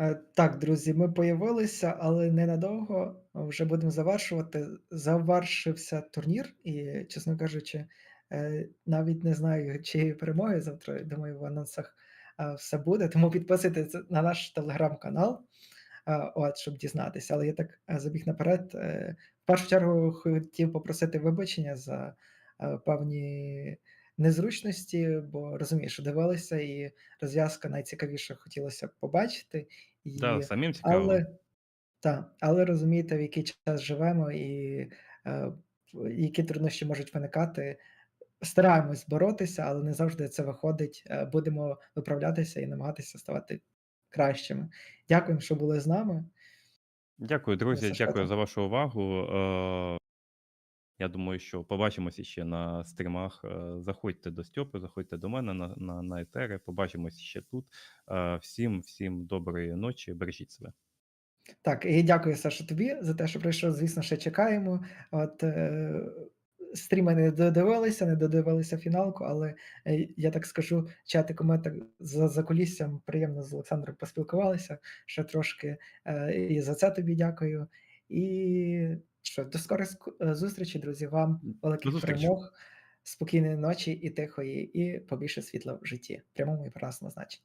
Е, так, друзі, ми появилися, але ненадовго. Вже будемо завершувати. Завершився турнір і, чесно кажучи, е, навіть не знаю, чиєї перемоги завтра. Думаю, в анонсах, все буде. Тому підписуйтесь на наш телеграм-канал, от, щоб дізнатися. Але я так, е, забіг наперед. В першу чергу хотів попросити вибачення за, певні незручності, бо розумію, що дивилися, і розв'язка найцікавіша хотілося б побачити. Да, самим цікаво. але та, але розумієте, в який час живемо і, е, які труднощі можуть виникати. Стараємось боротися, але не завжди це виходить. Е, будемо виправлятися і намагатися ставати кращими. Дякуємо, що були з нами. Дякую, друзі. Дякую за вашу увагу. Я думаю, що побачимось іще на стрімах. Е, заходьте до Стьопи, заходьте до мене на, на, на етери. Побачимось ще тут. Е, всім, всім доброї ночі. Бережіть себе. Так, і дякую, Саша, тобі за те, що прийшов. Звісно, ще чекаємо. От, е, стріми не додивилися, не додивилися фіналку, але, е, я так скажу, чатику ми так за закуліссям приємно з Олександром поспілкувалися ще трошки. Е, і за це тобі дякую. І що, до скорих ск е, друзі. Вам великих перемог, спокійної ночі і тихої, і побільше світла в житті, прямому і переносному значенні.